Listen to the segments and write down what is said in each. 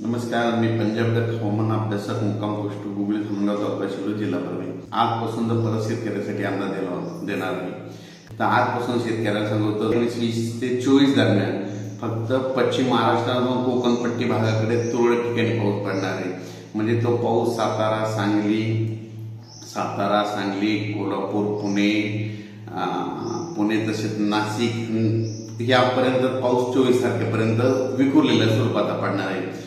नमस्कार मी पंजाब हवामान अभ्यासक मुक्काम गोष्ट गुगली खामगाव तालुका जिल्हा परभणी. आजपासून तर परत शेतकऱ्यासाठी अंदाज देणार देणार मी तर आजपासून शेतकऱ्याला सांगतो वीस वीस ते चोवीस दरम्यान फक्त पश्चिम महाराष्ट्रातून कोकण पट्टी भागाकडे तुरळक ठिकाणी पाऊस पडणार आहे. म्हणजे तो पाऊस सातारा सांगली सातारा सांगली कोल्हापूर पुणे पुणे तसेच नाशिक यापर्यंत पाऊस चोवीस तारखेपर्यंत विखुरलेल्या स्वरूपात पडणार आहे.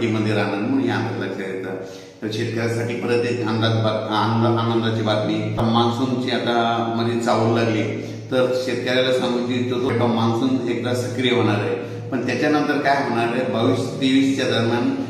पट्टीमध्ये राहणार म्हणून हे लक्षात येतं तर शेतकऱ्यासाठी परत एक अंदाज बात- आनंद- आनंदाची बातमी. मान्सूनची आता मध्ये चावल लागली. तर शेतकऱ्याला सांगू इच्छितो तो मान्सून एकदा सक्रिय होणार आहे. पण त्याच्यानंतर काय होणार आहे? बावीस तेवीसच्या दरम्यान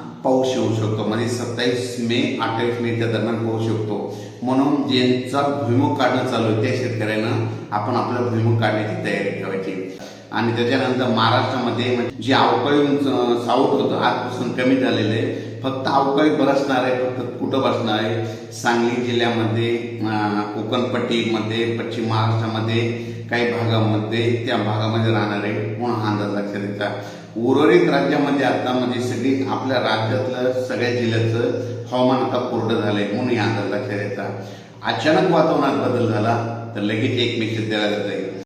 पाऊस येऊ शकतो. म्हणजे सत्तावीस मे अठ्ठावीस मेच्या दरम्यान पाऊस शकतो म्हणून ज्यांचा भुईमुख काढणं चालू आहे त्या शेतकऱ्यांना आपण आपलं भुईमुख काढण्याची तयारी ठेवायची. आणि त्याच्यानंतर महाराष्ट्रामध्ये म्हणजे जे अवकाळी उंच साऊथ होतं आजपासून कमी झालेलं आहे फक्त अवकाळी बरसणार आहे फक्त कुठं बसणार आहे? सांगली जिल्ह्यामध्ये कोकणपट्टीमध्ये पश्चिम महाराष्ट्रामध्ये काही भागामध्ये त्या भागामध्ये राहणार आहे कोण हा अंदाज लक्षात येता? उर्वरित राज्यामध्ये आता म्हणजे सगळी आपल्या राज्यातलं सगळ्या जिल्ह्याचं हवामान आता कोरडं झालंय म्हणून अंदाज लक्षात येता. अचानक वातावरणात बदल झाला तर लगेच एक मेसेज द्यायला जाईल. आहे